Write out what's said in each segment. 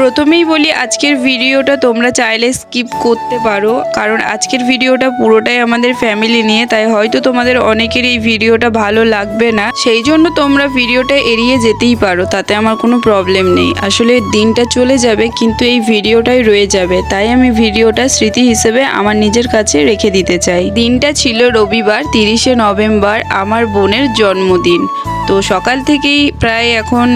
প্রথমেই বলি, আজকের ভিডিওটা তোমরা চাইলে স্কিপ করতে পারো। কারণ আজকের ভিডিওটা পুরোটাই আমাদের ফ্যামিলি নিয়ে, তাই হয়তো তোমাদের অনেকের এই ভিডিওটা ভালো লাগবে না। সেই জন্য তোমরা ভিডিওটা এড়িয়ে যেতেই পারো, তাতে আমার কোনো প্রবলেম নেই। আসলে দিনটা চলে যাবে, কিন্তু এই ভিডিওটাই রয়ে যাবে। তাই আমি ভিডিওটা স্মৃতি হিসেবে আমার নিজের কাছে রেখে দিতে চাই। দিনটা ছিল রবিবার, তিরিশে নভেম্বর, আমার বোনের জন্মদিন। তো সকাল থেকেই প্রায় এখন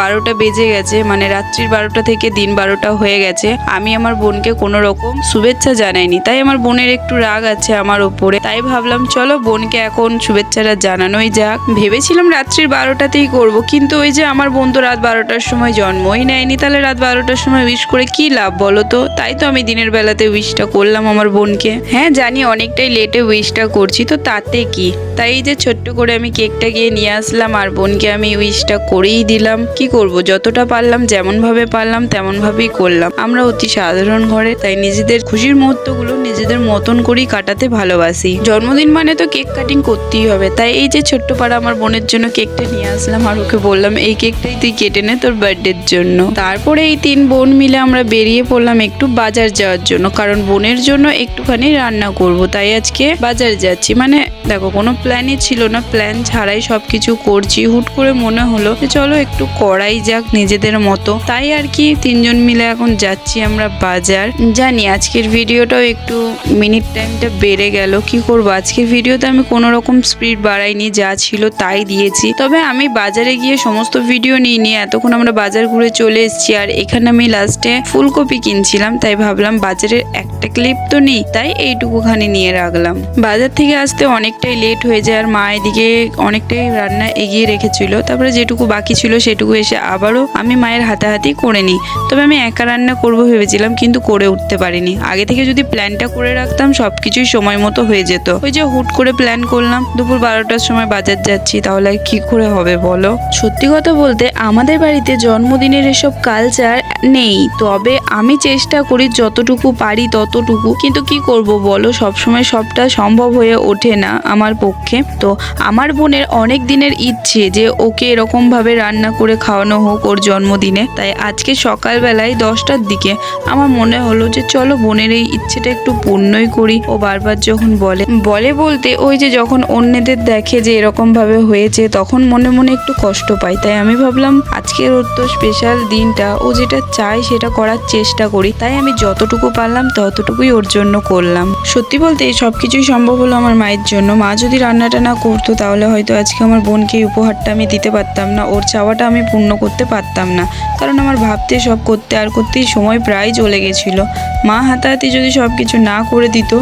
বারোটা বেজে গেছে মানে রাত্রির বারোটা থেকে দিন বারোটা হয়ে গেছে। আমি আমার বোনকে কোনো রকম শুভেচ্ছা জানাইনি। তাই আমার বোনের একটু রাগ আছে আমার ওপরে। তাই ভাবলাম, চলো বোনকে এখন শুভেচ্ছাটা জানানোই যাক। ভেবেছিলাম রাত্রির বারোটাতেই করব, কিন্তু ওই যে আমার বোন তো রাত বারোটার সময় জন্মই নেয়নি। তাহলে রাত বারোটার সময় উইশ করে কি লাভ বলো তো? তাই তো আমি দিনের বেলাতে উইশটা করলাম আমার বোনকে। হ্যাঁ জানি অনেকটাই লেটে উইশটা করছি, তো তাতে কি? তাই যে ছোট্ট করে আমি কেকটা গিয়ে নিয়ে আসলাম, আর বোনকে আমি উইশটা করেই দিলাম। কি করব। যতটা পারলাম যেমন ভাবে পারলাম তেমন ভাবেই করলাম। আমরা অতি সাধারণ ঘরে, তাই নিজেদের খুশির মুহূর্তগুলো নিজেদের মতন করেই কাটাতে ভালোবাসি। জন্মদিন মানে তো কেক কাটিং করতেই হবে। তাই এই যে ছোট্ট পাড়া আমার বোনের জন্য কেকটা নিয়ে আসলাম আর ওকে বললাম, এই কেকটাই তুই কেটে নে তোর বার্থডের জন্য। তারপরে এই তিন বোন মিলে আমরা বেরিয়ে পড়লাম একটু বাজার যাওয়ার জন্য। কারণ বোনের জন্য একটুখানি রান্না করব। তাই আজকে বাজার যাচ্ছি। মানে দেখো, কোনো প্ল্যানই ছিল না প্ল্যান ছাড়াই সব কিছু করছি। হুট করে মনে হলো যে চলো একটু করাই যাক নিজেদের মতো। তাই আর কি, তিনজন মিলে এখন যাচ্ছি আমরা বাজার। জানি আজকের ভিডিওটাও একটু মিনিট টাইমটা বেড়ে গেল। কি করব? আজকের ভিডিওতে আমি কোনো রকম স্পিড বাড়াইনি, যা ছিল তাই দিয়েছি। তবে আমি বাজারে গিয়ে সমস্ত ভিডিও নিয়ে নিয়ে এতক্ষণ আমরা বাজার ঘুরে চলে এসেছি। আর এখানে আমি লাস্টে ফুলকপি কিনছিলাম, তাই ভাবলাম বাজারের একটা ক্লিপ তো নেই, তাই এইটুকুখানি নিয়ে রাখলাম। বাজার থেকে আসতে অনেকটাই লেট হয়ে যায় আর মা এদিকে অনেকটাই রান্না এগিয়ে রেখেছিল। তারপরে যেটুকু বাকি ছিল সেটুকু এসে আবারও আমি মায়ের হাতাহাতি করে নিই। তবে আমি একা রান্না করব ভেবেছিলাম, কিন্তু করে উঠতে পারিনি। আগে থেকে যদি প্ল্যানটা করে রাখতাম সব কিছুই সময় মতো হয়ে যেত। ওই যে হুট করে প্ল্যান করলাম, দুপুর বারোটার সময় বাজার যাচ্ছি, তাহলে আর কি করে হবে বলো? সত্যি কথা বলতে আমাদের বাড়িতে জন্মদিনের এসব কালচার নেই। তবে আমি চেষ্টা করি যতটুকু পারি ততটুকু। কিন্তু কি করব বলো? সবসময় সবটা সম্ভব হয়ে ওঠে না। আমার পক্ষে। তো আমার বোনের অনেক দিনের ইচ্ছে যে ওকে এরকম ভাবে রান্না করে খাওয়ানো হোক ওর জন্মদিনে। তাই আজকে সকালবেলায় দশটার দিকে আমার মনে হলো যে চলো বোনের এই ইচ্ছেটা একটু পূর্ণই করি। ও বারবার যখন বলে বলে বলতে ওই যে যখন অন্যদের দেখে যে এরকম ভাবে হয়েছে, তখন মনে মনে একটু কষ্ট পাই। তাই আমি ভাবলাম আজকের ওর তো স্পেশাল দিনটা, ও যেটা চায় সেটা করার চেষ্টা করি। তাই আমি যতটুকু পারলাম ততটুকুই ওর জন্য করলাম। সত্যি বলতে সব কিছুই সম্ভব হলো আমার মায়ের জন্য। মা যদি রান্নাটা না করতো, তাহলে হয়তো আজকে আমার বোনকে উপহারটা আমি দিতে পারতাম না। ওর চাওয়াটা আমি পূর্ণ করতে পারতাম না। কারণ আমার ভাবতে সব করতে আর করতেই সময় প্রায় চলে গেছিল। মা হাতাহাতি যদি সব কিছু না করে দিত,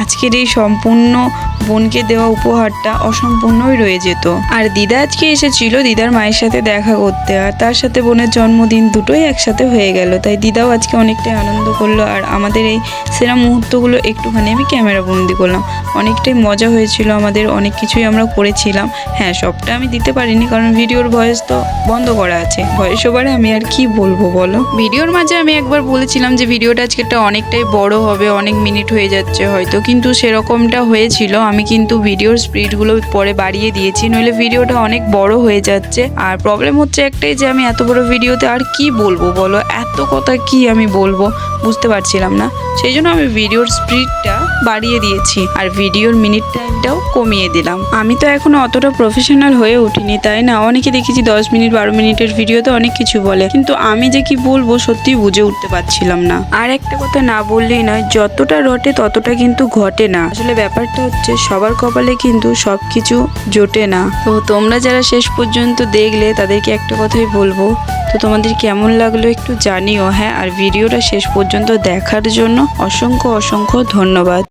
আজকের এই সম্পূর্ণ বোনকে দেওয়া উপহারটা অসম্পূর্ণই রয়ে যেত। আর দিদা আজকে এসেছিল দিদার মায়ের সাথে দেখা করতে, আর তার সাথে বোনের জন্মদিন দুটোই একসাথে হয়ে গেল। তাই দিদাও আজকে অনেকটাই আনন্দ করল, আর আমাদের এই সেরা মুহূর্তগুলো একটুখানি আমি ক্যামেরা বন্দি করলাম। অনেকটাই মজা হয়েছিল আমাদের, অনেক কিছুই আমরা করেছিলাম। হ্যাঁ সবটা আমি দিতে পারিনি, কারণ ভিডিওর ভয়েস তো বন্ধ করা আছে। ভয়েস ওভারে আমি আর কি বলব বলো? ভিডিওর মাঝে আমি একবার বলেছিলাম যে ভিডিওটা আজকেরটা অনেকটাই বড় হবে, অনেক মিনিট হয়ে যাচ্ছে হয়তো। কিন্তু সেরকমটা হয়েছিল। আমি কিন্তু ভিডিওর স্পিডগুলো পরে বাড়িয়ে দিয়েছি। নইলে ভিডিওটা অনেক বড় হয়ে যাচ্ছে। আর প্রবলেম হচ্ছে একটাই যে, আমি এত বড় ভিডিওতে আর কি বলব বলো? এত কথা কি আমি বলব? বুঝতে পারছিলাম না। সেই জন্য আমি ভিডিওর স্পিডটা বাড়িয়ে দিয়েছি। আর ভিডিওর মিনিট টাইমটাও কমিয়ে দিলাম। আমি তো এখনও অতটা প্রফেশনাল হয়ে উঠিনি, তাই না? অনেকে দেখেছি দশ মিনিট, বারো মিনিটের ভিডিওতে অনেক কিছু বলে। কিন্তু আমি যে কি বলব সত্যি বুঝে উঠতে পারছিলাম না। আর একটা কথা না বললেই নয়, যতটা রটে ততটা কিন্তু ঘটে না। আসলে ব্যাপারটা হচ্ছে, সবার কপালে কিন্তু সব কিছু জোটে না। তো তোমরা যারা শেষ পর্যন্ত দেখলে, তাদেরকে একটা কথাই বলব, তো তোমাদের কেমন লাগল একটু জানিও। হ্যাঁ আর ভিডিওটা শেষ পর্যন্ত দেখার জন্য অসংখ্য অসংখ্য ধন্যবাদ।